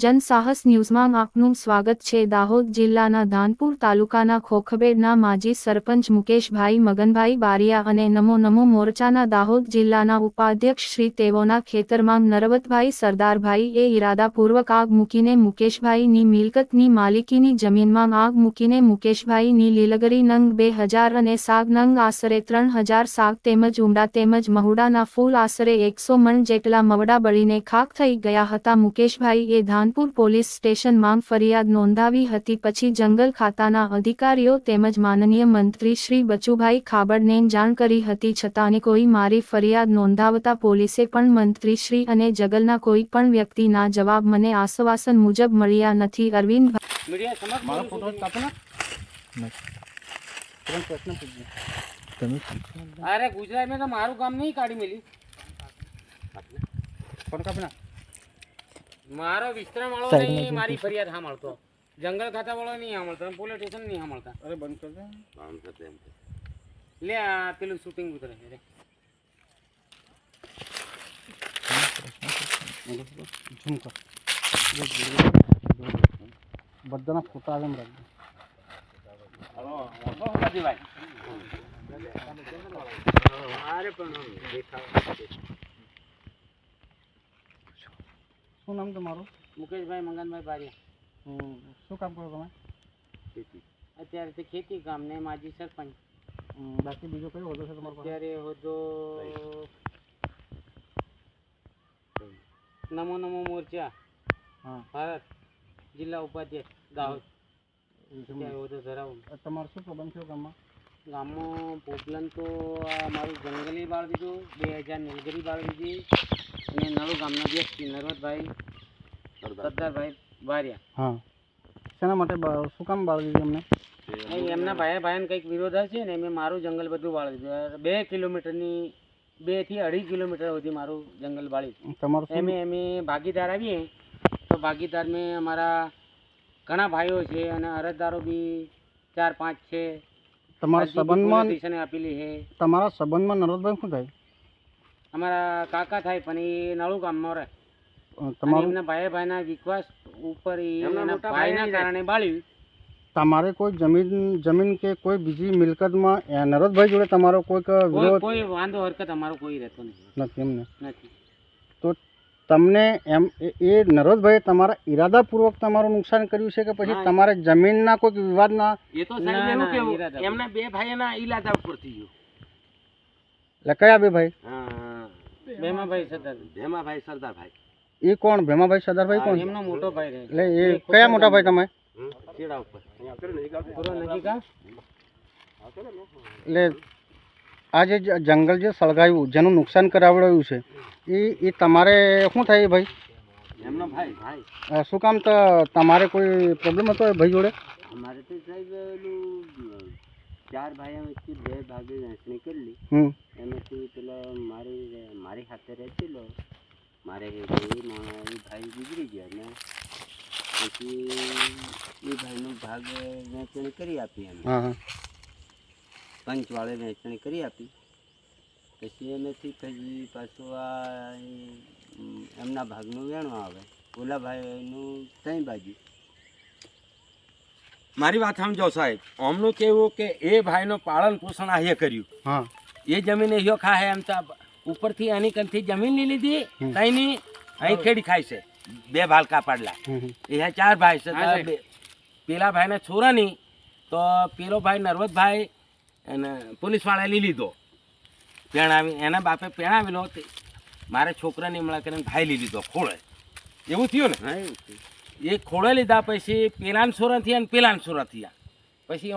જનસાહસ ન્યૂઝમાં આપનું સ્વાગત છે. દાહોદ જિલ્લાના ધાનપુર તાલુકાના ખોખબેડના માજી સરપંચ મુકેશભાઈ મગનભાઈ બારિયા અને નમો નમો મોરચાના દાહોદ જિલ્લાના ઉપાધ્યક્ષ શ્રી તેઓના ખેતરમાં નરવતભાઈ સરદારભાઈ એ ઇરાદાપૂર્વક આગ મૂકીને મુકેશભાઈની મિલકતની માલિકીની જમીનમાં આગ મૂકીને મુકેશભાઈની લીલગરી નંગ બે હજાર અને સાગ નંગ આશરે ત્રણ હજાર સાગ તેમજ ઊંડા તેમજ મહુડાના ફૂલ આશરે એકસો મણ જેટલા મવડા બળીને ખાખ થઈ ગયા હતા. મુકેશભાઈએ ધાનપુર પોલીસ સ્ટેશનમાં ફરિયાદ નોંધાવી હતી. પછી જંગલ ખાતાના અધિકારીઓ તેમજ માનનીય મંત્રી શ્રી બચુભાઈ ખાબડને જાણ કરી હતી. છતાં કોઈ મારી ફરિયાદ નોંધાવતા પોલીસે પણ મંત્રી શ્રી અને જગલના કોઈ પણ વ્યક્તિના જવાબ મને આશ્વાસન મુજબ મળ્યા નથી. અરવિંદ અરે ગુજરાત ગુજરાતમાં તો મારું કામ નહીં કાઢી મેલી પણ કાપી ના મારો વિસ્તરણ વાળો નહીં મારી ફરિયાદ સાંભળતો જંગલ ખાતા વાળો નહીં સાંભળતો પોલીસ સ્ટેશન નહીં સાંભળતા અરે બંધ કર દે લે આ પેલું શૂટિંગ ઉતરે છે રે. કર બધાના ફોટા આવે એમ રાખજો અરે પણ દેખાવ શું નામ તમારું? મુકેશભાઈ મંગનભાઈ બારિયા હમ, શું કામ કરો તમે? અત્યારે તે ખેતી કામ ને માજી સરપંચ. હમ, બાકી બીજો કયો હોદ્દો છે તમારો પાસે? અત્યારે હોદ્દો નમો નમો મોરચા હા. ભારત જિલ્લા ઉપાધ્યક્ષ દાહોદ. એ છે. ત્યાં હોદ્દો ધરાવું. અ, તમારો શું પ્રોબ્લેમ થયો ગામમાં? ગામમાં પ્રોબ્લેમ તો આ મારું જંગલી બાળ દીધું બે હજાર નીલગરી બાળ દીધી. અને નળુ ગામના વ્યક્તિ નર્મદભાઈ સરદારભાઈ બારિયા હા. શેના માટે બા- શું કામ બાળી દીધું અમને અહીં એમના ભાઈ ભાઈને કંઈક વિરોધ હશે ને મેં મારું જંગલ બધું બાળી દીધું. બે કિલોમીટરની બેથી અઢી કિલોમીટર સુધી મારું જંગલ બાળી તમારું એમે અમે ભાગીદાર આવીએ તો ભાગીદાર મેં અમારા ઘણા ભાઈઓ છે અને અરજદારો બી ચાર પાંચ છે. તમારા સંબંધમાં આપેલી છે. તમારા સંબંધમાં નરોદભાઈ શું થાય? અમારા કાકા થાય પણ એ નળું ગામમાં રહે. તમારું? એમના ભાઈ ભાઈના વિશ્વાસ ઉપર એના ભાઈના કારણે બાળ્યું તમારે કોઈ જમીન જમીન કે કોઈ બીજી મિલકતમાં નરોદભાઈ જોડે તમારો કોઈક કોઈ વિરોધ? કોઈ વાંધો હરકત અમારો કોઈ રહેતો નથી નથી એમને નથી. તો તમને એમ એ- નરોદભાઈએ તમારા ઈરાદાપૂર્વક તમારું નુકસાન કર્યું છે કે પછી. તમારે જમીનના કોઈક વિવાદના? એ તો સાહેબ કેવું ઈરાદા એમના બે ભાઈઓના ઈલાદા ઉપર થઈ ગયું. એટલે કયા બે ભાઈ? હા. ભેમાભાઈ સરદાર. ભેમાભાઈ સરદારભાઈ. એ કોણ? ભેમાભાઈ સરદારભાઈ કોણ? એમનો મોટો ભાઈ રહે. એટલે એ કયા મોટા ભાઈ તમે? ચેડા ઉપર. પૂરો નજીક આ? એટલે આ જે જંગલ જે સળગાવ્યું જેનું નુકસાન કરાવડાવ્યું છે એ એ તમારે શું થાય ભાઈ? એમનો ભાઈ ભાઈ. શું કામ તો તમારે કોઈ પ્રોબ્લેમ હતો એ ભાઈ જોડે? અમારે તો સાહેબ ચાર ભાઈ અમે બે ભાગે વહેંચણી કરેલી હમ એમાંથી પેલો મારી મારી હાથે મારે એ ભાઈ ભાઈ ગુજરી ગયા ને. પછી એ ભાઈનો ભાગ વહેંચણી કરી આપી હા પંચવાળે વહેંચણી કરી આપી. પછી એનાથી પછી પાછું આ એમના ભાગનું વેણું આવે. ઓલા ભાઈનું ત્રણ બાજુ. મારી વાત સમજો સાહેબ. અમનું કેવું કે એ ભાઈનું પાલન પોષણ આ કર્યું. હા. એ જમીન હિયો ખાય એમ તો ઉપરથી આની કંથી જમીન લઈ લીધી. તઈની અહીં ખેડી ખાય છે. બે ભાલકા પાડલા. હમ હમ. એ ચાર ભાઈ છે પેલા ભાઈને છોરાની તો પેલો ભાઈ નર્વદભાઈ એને પોલીસવાળાએ લઈ લીધો. પેણાવી એના બાપે પેણાવેલો તે મારે છોકરાને હમણાં કરીને ભાઈ લઈ લીધો ખોળે. એવું થયું ને? એ ખોળે લીધા પછી પેલાન સોરા થયા ને પેલાન સોરા થયા પછી